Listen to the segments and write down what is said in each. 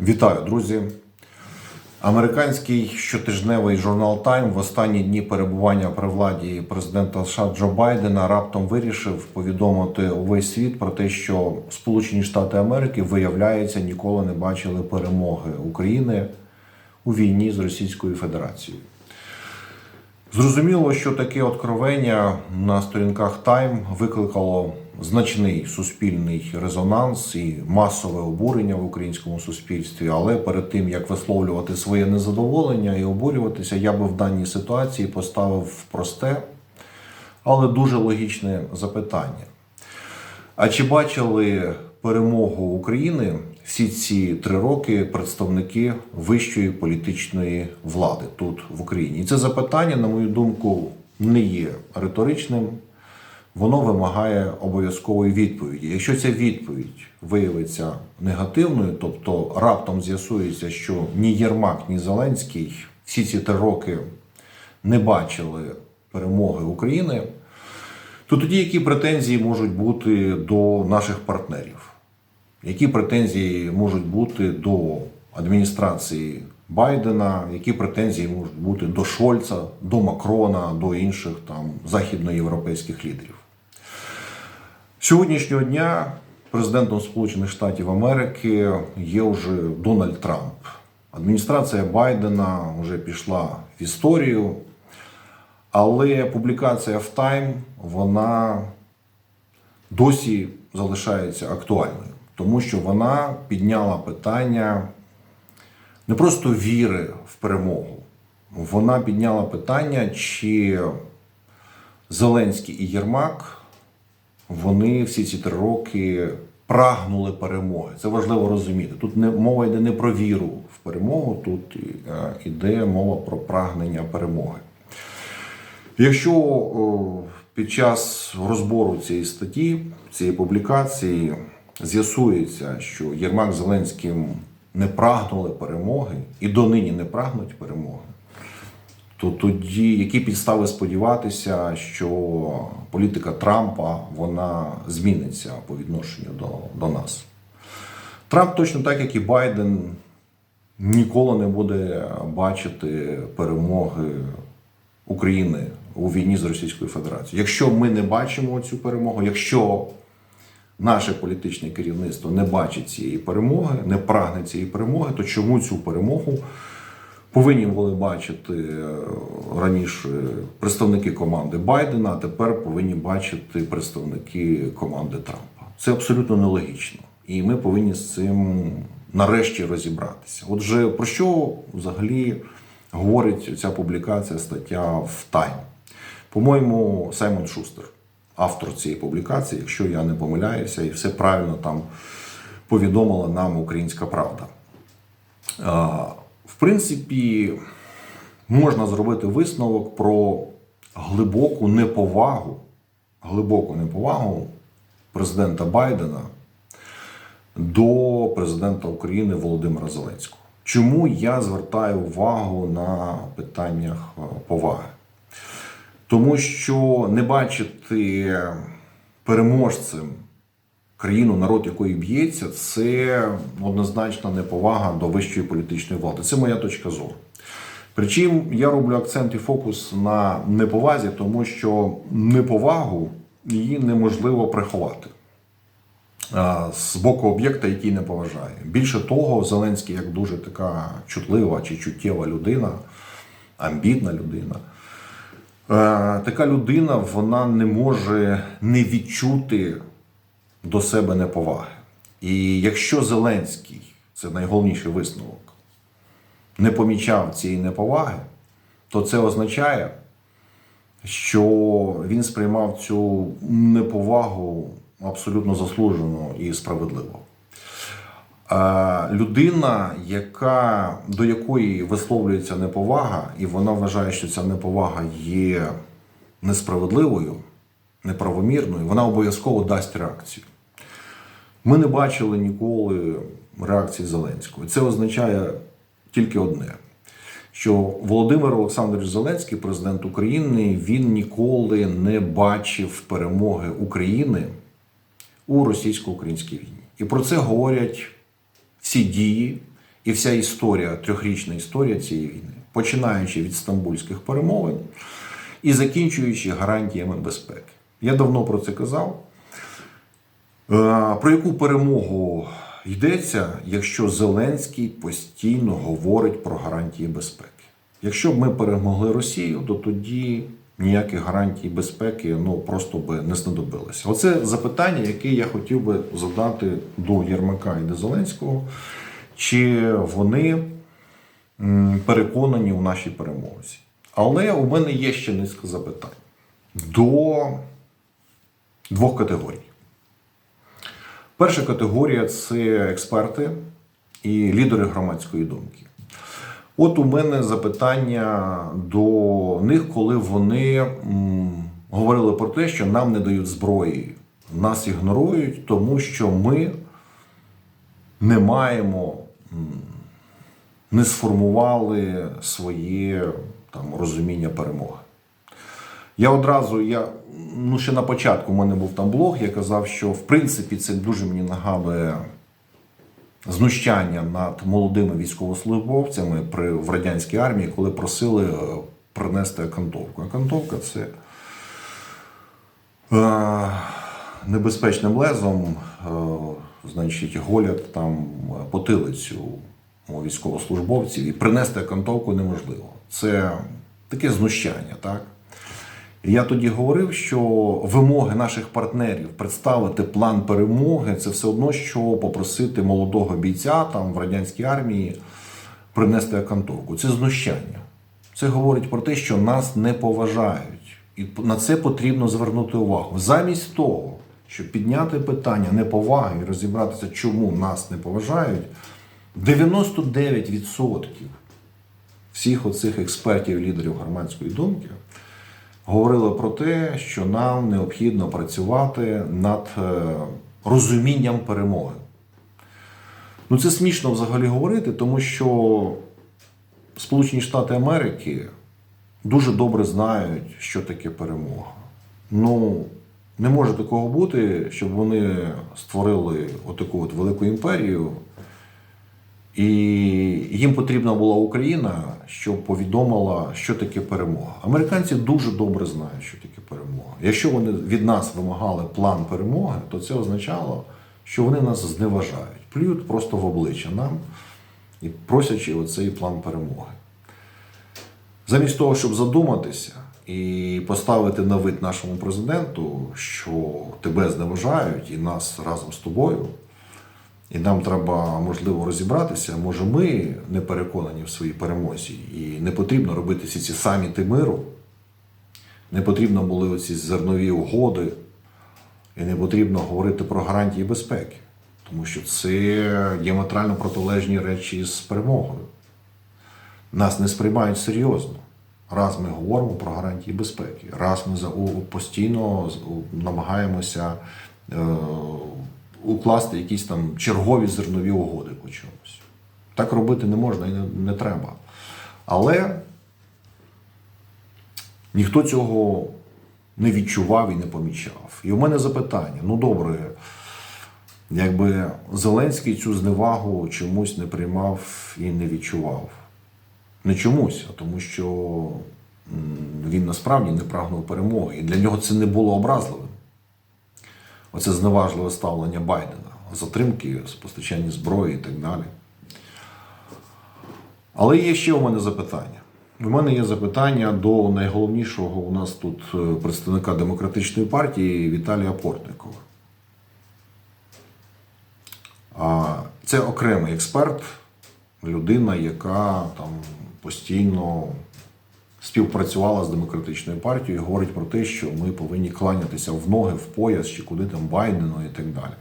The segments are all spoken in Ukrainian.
Вітаю, друзі. Американський щотижневий журнал Time в останні дні перебування при владі президента США Джо Байдена раптом вирішив повідомити увесь світ про те, що Сполучені Штати Америки, виявляється, ніколи не бачили перемоги України у війні з Російською Федерацією. Зрозуміло, що таке откровення на сторінках Time викликало значний суспільний резонанс і масове обурення в українському суспільстві. Але перед тим як висловлювати своє незадоволення і обурюватися, я би в даній ситуації поставив просте, але дуже логічне запитання. А чи бачили перемогу України всі ці три роки представники вищої політичної влади тут в Україні? І це запитання, на мою думку, не є риторичним. Воно вимагає обов'язкової відповіді. Якщо ця відповідь виявиться негативною, тобто раптом з'ясується, що ні Єрмак, ні Зеленський всі ці три роки не бачили перемоги України, то тоді які претензії можуть бути до наших партнерів? Які претензії можуть бути до адміністрації Байдена, які претензії можуть бути до Шольца, до Макрона, до інших там західноєвропейських лідерів? Сьогоднішнього дня президентом Сполучених Штатів Америки є вже Дональд Трамп. Адміністрація Байдена вже пішла в історію, але публікація в Time вона досі залишається актуальною, тому що вона підняла питання не просто віри в перемогу, вона підняла питання, чи Зеленський і Єрмак вони всі ці три роки прагнули перемоги. Це важливо розуміти. Тут не мова йде не про віру в перемогу, тут е, йде мова про прагнення перемоги. Якщо під час розбору цієї статті, цієї публікації з'ясується, що Єрмак Зеленським не прагнули перемоги і донині не прагнуть перемоги, то тоді які підстави сподіватися, що політика Трампа вона зміниться по відношенню до, до нас? Трамп точно так, як і Байден, ніколи не буде бачити перемоги України у війні з Російською Федерацією. Якщо ми не бачимо цю перемогу, якщо наше політичне керівництво не бачить цієї перемоги, не прагне цієї перемоги, то чому цю перемогу повинні були бачити е, раніше представники команди Байдена, а тепер повинні бачити представники команди Трампа? Це абсолютно нелогічно. І ми повинні з цим нарешті розібратися. Отже, про що взагалі говорить ця публікація, стаття в Time? По-моєму, Саймон Шустер, автор цієї публікації, якщо я не помиляюся, і все правильно там повідомила нам українська правда. В принципі, можна зробити висновок про глибоку неповагу, глибоку неповагу президента Байдена до президента України Володимира Зеленського. Чому я звертаю увагу на питаннях е, поваги? Тому що не бачити переможцем країну, народ якої б'ється, це однозначна неповага до вищої політичної влади. Це моя точка зору. Причому я роблю акцент і фокус на неповазі, тому що неповагу її неможливо приховати з боку об'єкта, який не поважає. Більше того, Зеленський, як дуже така чутлива чи чуттєва людина, амбітна людина. Е, Така людина вона не може не відчути до себе неповаги. І якщо Зеленський, це найголовніший висновок, не помічав цієї неповаги, то це означає, що він сприймав цю неповагу абсолютно заслужено і справедливо. Людина, яка, до якої висловлюється неповага, і вона вважає, що ця неповага є несправедливою, неправомірною, вона обов'язково дасть реакцію. Ми не бачили ніколи реакції Зеленського. Це означає тільки одне: що Володимир Олександрович Зеленський, президент України, він ніколи не бачив перемоги України у російсько-українській війні. І про це говорять всі дії, і вся історія, трьохрічна історія цієї війни, починаючи від стамбульських перемовин і закінчуючи гарантіями безпеки. Я давно про це казав. Е, Про яку перемогу йдеться, якщо Зеленський постійно говорить про гарантії безпеки? Якщо б ми перемогли Росію, то тоді ніяких гарантій безпеки ну просто би не знадобилося. Оце запитання, яке я хотів би задати до Єрмака і до Зеленського, чи вони переконані у нашій перемозі. Але у мене є ще низка запитань до двох категорій. Перша категорія це експерти і лідери громадської думки. От у мене запитання до них, коли вони говорили про те, що нам не дають зброї, нас ігнорують, тому що ми не маємо, не сформували своє там, розуміння перемоги. Я одразу, я, ну ще на початку в мене був там блог, я казав, що в принципі це дуже мені нагадує знущання над молодими військовослужбовцями при, в радянській армії, коли просили е, принести акантовку. Акантовка це е, небезпечним лезом, е, значить, голять там потилицю у військовослужбовців, і принести акантовку неможливо. Це таке знущання, так? Я тоді говорив, що вимоги наших партнерів представити план перемоги це все одно, що попросити молодого бійця там в радянській армії принести акантовку. Це знущання. Це говорить про те, що нас не поважають. І на це потрібно звернути увагу. Замість того, щоб підняти питання неповаги і розібратися, чому нас не поважають, 99% всіх оцих експертів, лідерів громадської думки говорили про те, що нам необхідно працювати над е, розумінням перемоги. Ну, це смішно взагалі говорити, тому що Сполучені Штати Америки дуже добре знають, що таке перемога. Ну, не може такого бути, щоб вони створили отаку от велику імперію, і їм потрібна була Україна, щоб повідомила, що таке перемога. Американці дуже добре знають, що таке перемога. Якщо вони від нас вимагали план перемоги, то це означало, що вони нас зневажають, плюють просто в обличчя нам і просячи оцей план перемоги. Замість того, щоб задуматися і поставити на вид нашому президенту, що тебе зневажають і нас разом з тобою. І нам треба, можливо, розібратися. Може, ми не переконані в своїй перемозі, і не потрібно робити всі ці саміти миру, не потрібно були оці зернові угоди, і не потрібно говорити про гарантії безпеки, тому що це діаметрально протилежні речі з перемогою. Нас не сприймають серйозно. Раз ми говоримо про гарантії безпеки, раз ми постійно намагаємося. Укласти якісь там чергові зернові угоди по чомусь. Так робити не можна і не, не треба. Але ніхто цього не відчував і не помічав. І у мене запитання: ну добре, якби Зеленський цю зневагу чомусь не приймав і не відчував. Не чомусь, а тому що він насправді не прагнув перемоги. І для нього це не було образливим оце зневажливе ставлення Байдена, затримки з постачання зброї і так далі. Але є ще у мене запитання. У мене є запитання до найголовнішого у нас тут е, представника демократичної партії Віталія Портникова. Це окремий експерт, людина, яка там постійно співпрацювала з демократичною партією і говорить про те, що ми повинні кланятися в ноги, в пояс чи куди там Байдену і так далі.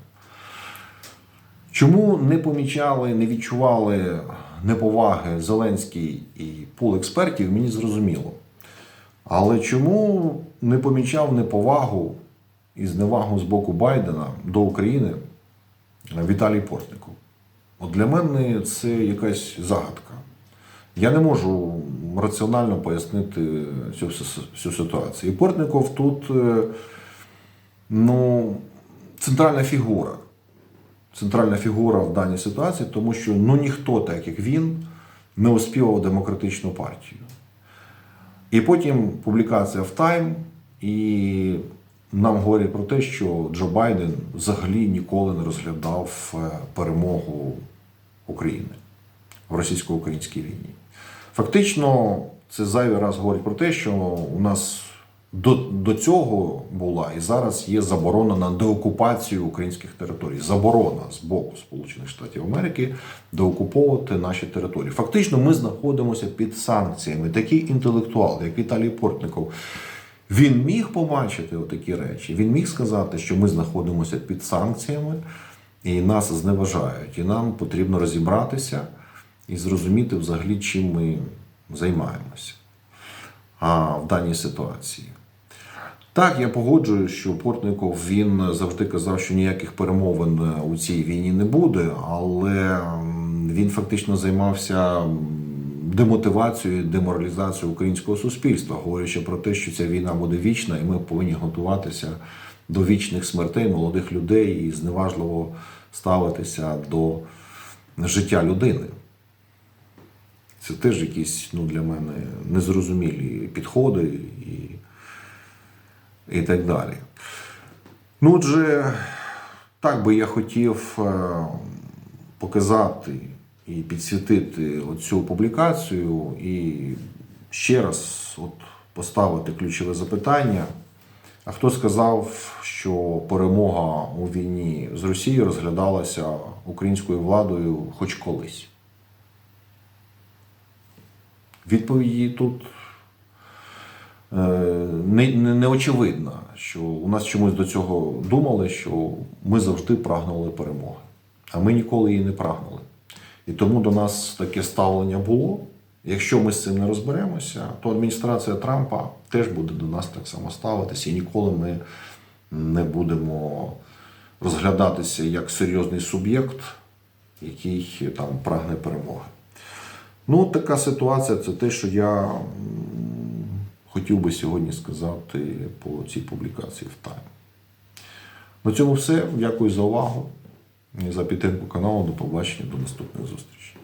Чому не помічали, не відчували неповаги Зеленський і пул експертів, мені зрозуміло. Але чому не помічав неповагу і зневагу з боку Байдена до України Віталій Портников? От для мене це якась загадка. Я не можу раціонально пояснити цю всю- ситуацію. І Портников тут е, ну, центральна фігура. центральна фігура в даній ситуації, тому що ну ніхто, так як він, не оспівав демократичну партію. І потім публікація в Тайм, і нам говорять про те, що Джо Байден взагалі ніколи не розглядав е, перемогу України в російсько-українській війні. Фактично, це зайвий раз говорить про те, що у нас до, до цього була і зараз є заборона на деокупацію українських територій. Заборона з боку Сполучених Штатів Америки деокуповувати наші території. Фактично, ми знаходимося під санкціями. Такий інтелектуал, як Віталій Портников, він міг побачити такі речі. Він міг сказати, що ми знаходимося під санкціями і нас зневажають. І нам потрібно розібратися і зрозуміти взагалі, чим ми займаємося а, в даній ситуації. Так, я погоджуюсь, що Портников він завжди казав, що ніяких перемовин у цій війні не буде, але він фактично займався демотивацією, деморалізацією українського суспільства, говорячи про те, що ця війна буде вічна, і ми повинні готуватися до вічних смертей молодих людей і зневажливо ставитися до життя людини. Це теж якісь ну, для мене незрозумілі підходи і, і так далі. Ну, отже, так би я хотів е, показати і підсвітити оцю публікацію і ще раз от поставити ключове запитання. А хто сказав, що перемога у війні з Росією розглядалася українською владою хоч колись? Відповіді тут е, не, не, не очевидна, що у нас чомусь до цього думали, що ми завжди прагнули перемоги, а ми ніколи її не прагнули. І тому до нас таке ставлення було. Якщо ми з цим не розберемося, то адміністрація Трампа теж буде до нас так само ставитися, і ніколи ми не будемо розглядатися як серйозний суб'єкт, який там прагне перемоги. Ну, така ситуація це те, що я хотів би сьогодні сказати по цій публікації в Тайм. На цьому все. Дякую за увагу за підтримку каналу. До побачення, до наступних зустрічей.